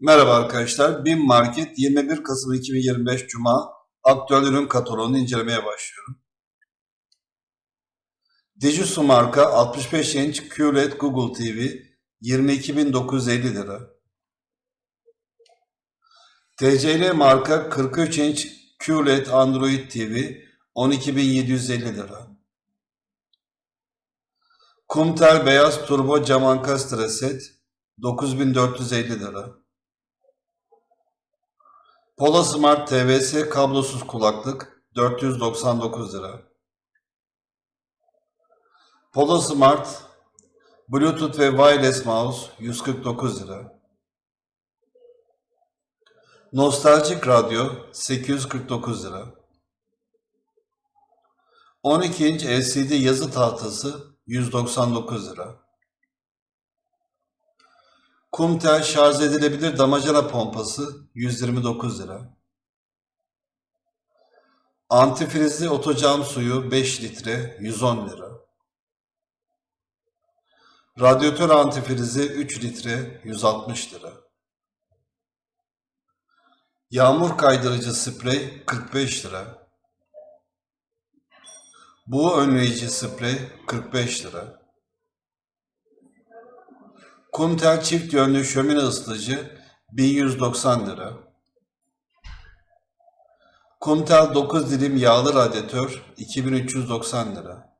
Merhaba arkadaşlar. BİM Market 21 Kasım 2025 Cuma aktüel ürün kataloğunu incelemeye başlıyorum. Digisu marka 65 inç QLED Google TV 22.950 lira. TCL marka 43 inç QLED Android TV 12.750 lira. Kumtel beyaz turbo cam ankastre set 9450 lira. Pola Smart TVS kablosuz kulaklık 499 lira. Pola Smart Bluetooth ve Wireless Mouse 149 lira. Nostaljik Radyo 849 lira. 12 inç LCD yazı tahtası 199 lira. Kumtel şarj edilebilir damacana pompası 129 lira. Antifrizli otocam suyu 5 litre 110 lira. Radyatör antifrizi 3 litre 160 lira. Yağmur kaydırıcı sprey 45 lira. Buğu önleyici sprey 45 lira. Kumtel çift yönlü şömine ısıtıcı 1190 lira. Kumtel 9 dilim yağlı radyatör 2390 lira.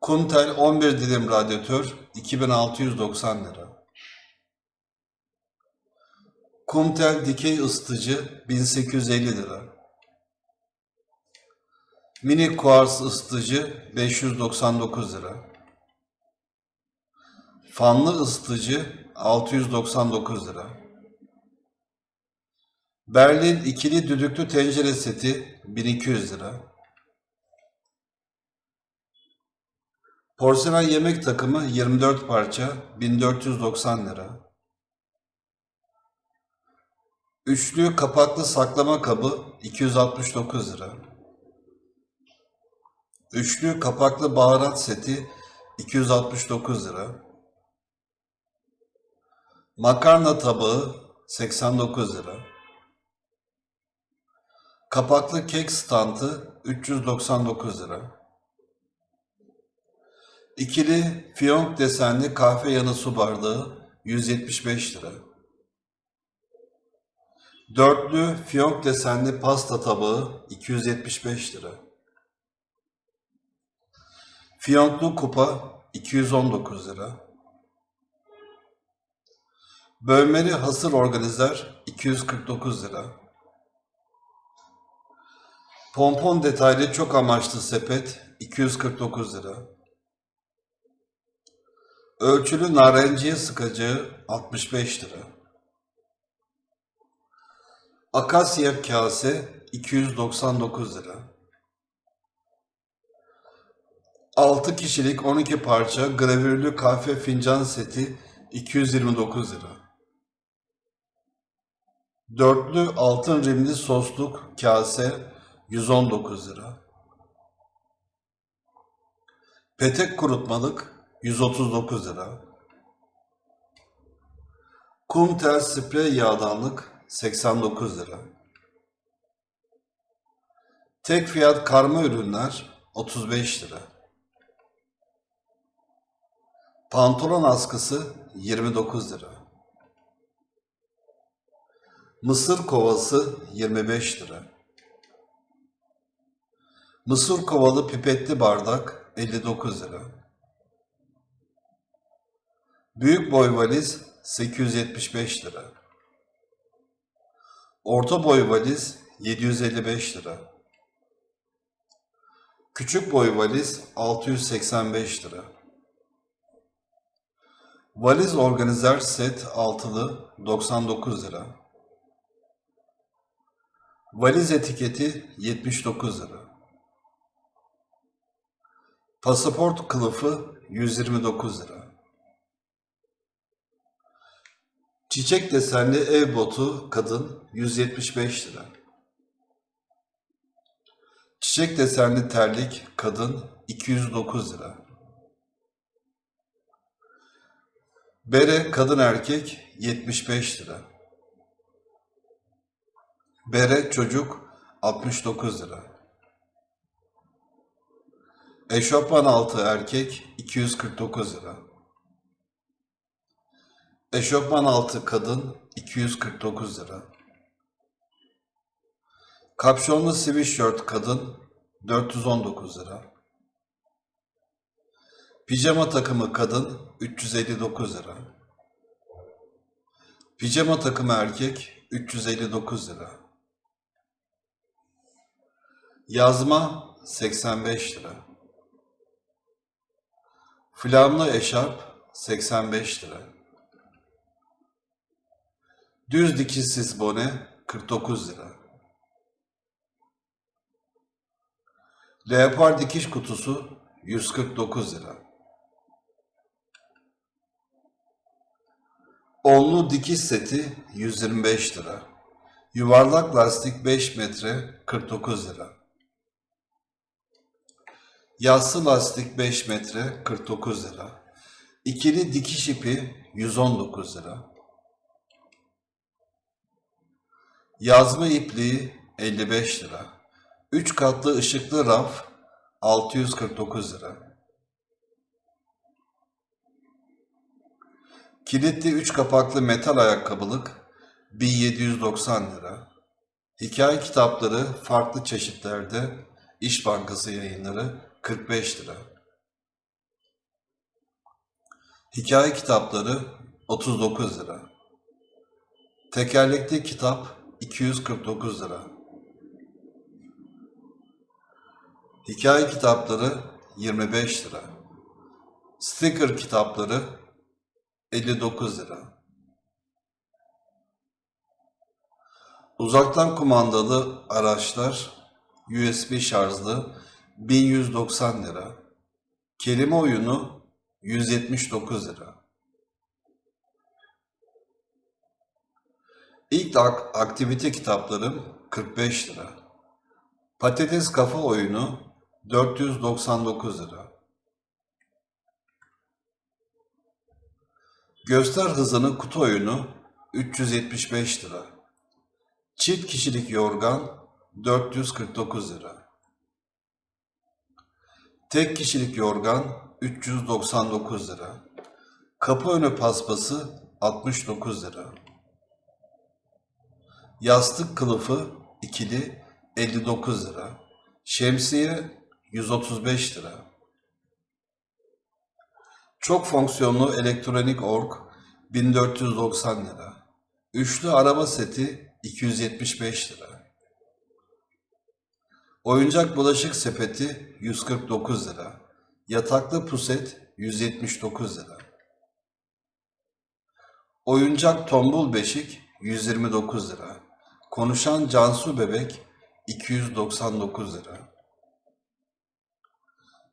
Kumtel 11 dilim radyatör 2690 lira. Kumtel dikey ısıtıcı 1850 lira. Mini kuars ısıtıcı 599 lira. Fanlı ısıtıcı 699 lira. Berlin ikili düdüklü tencere seti 1200 lira. Porselen yemek takımı 24 parça 1490 lira. Üçlü kapaklı saklama kabı 269 lira. Üçlü kapaklı baharat seti 269 lira. Makarna tabağı 89 lira. Kapaklı kek standı 399 lira. İkili fiyonk desenli kahve yanı su bardağı 175 lira. Dörtlü fiyonk desenli pasta tabağı 275 lira. Fiyonklu kupa 219 lira. Bölmeli hasır organizer 249 lira. Pompon detaylı çok amaçlı sepet 249 lira. Ölçülü narenciye sıkacağı 65 lira. Akasya kase 299 lira. 6 kişilik 12 parça gravürlü kahve fincan seti 229 lira. Dörtlü altın rimli sosluk kase 119 lira. Petek kurutmalık 139 lira. Kum tel sprey yağdanlık 89 lira. Tek fiyat karma ürünler 35 lira. Pantolon askısı 29 lira. Mısır kovası 25 lira. Mısır kovalı pipetli bardak 59 lira. Büyük boy valiz 875 lira. Orta boy valiz 755 lira. Küçük boy valiz 685 lira. Valiz organizer set altılı 99 lira. Valiz etiketi 79 lira. Pasaport kılıfı 129 lira. Çiçek desenli ev botu kadın 175 lira. Çiçek desenli terlik kadın 209 lira. Bere kadın erkek 75 lira. Bere çocuk 69 lira. Eşofman altı erkek 249 lira. Eşofman altı kadın 249 lira. Kapşonlu sweatshirt kadın 419 lira. Pijama takımı kadın 359 lira. Pijama takımı erkek 359 lira. Yazma 85 lira. Flamlı eşarp 85 lira. Düz dikişsiz bone 49 lira. Leopar dikiş kutusu 149 lira. Onlu dikiş seti 125 lira. Yuvarlak lastik 5 metre 49 lira. Yassı lastik 5 metre 49 lira. İkili dikiş ipi 119 lira. Yazma ipliği 55 lira. 3 katlı ışıklı raf 649 lira. Kilitli 3 kapaklı metal ayakkabılık 1790 lira. Hikaye kitapları farklı çeşitlerde İş Bankası yayınları 45 lira. Hikaye kitapları 39 lira. Tekerlekli kitap 249 lira. Hikaye kitapları 25 lira. Sticker kitapları 59 lira. Uzaktan kumandalı araçlar USB şarjlı 1190 lira. Kelime oyunu 179 lira. İlk ak- aktivite kitaplarım 45 lira. Patates kafa oyunu 499 lira. Göster hızını kutu oyunu 375 lira. Çift kişilik yorgan 449 lira. Tek kişilik yorgan 399 lira. Kapı önü paspası 69 lira. Yastık kılıfı ikili 59 lira. Şemsiye 135 lira. Çok fonksiyonlu elektronik org 1490 lira. Üçlü araba seti 275 lira. Oyuncak bulaşık sepeti 149 lira. Yataklı puset 179 lira. Oyuncak tombul beşik 129 lira. Konuşan Cansu bebek 299 lira.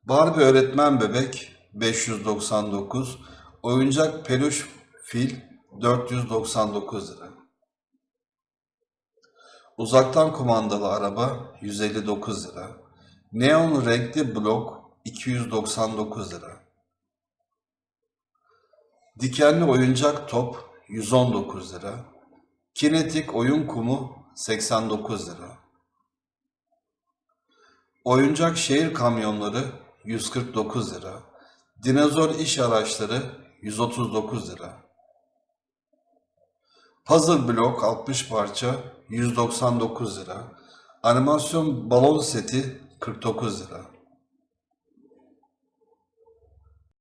Barbie öğretmen bebek 599, oyuncak peluş fil 499 lira. Uzaktan kumandalı araba 159 lira. Neon renkli blok 299 lira. Dikenli oyuncak top 119 lira. Kinetik oyun kumu 89 lira. Oyuncak şehir kamyonları 149 lira. Dinozor iş araçları 139 lira. Puzzle blok 60 parça 199 lira. Animasyon balon seti 49 lira.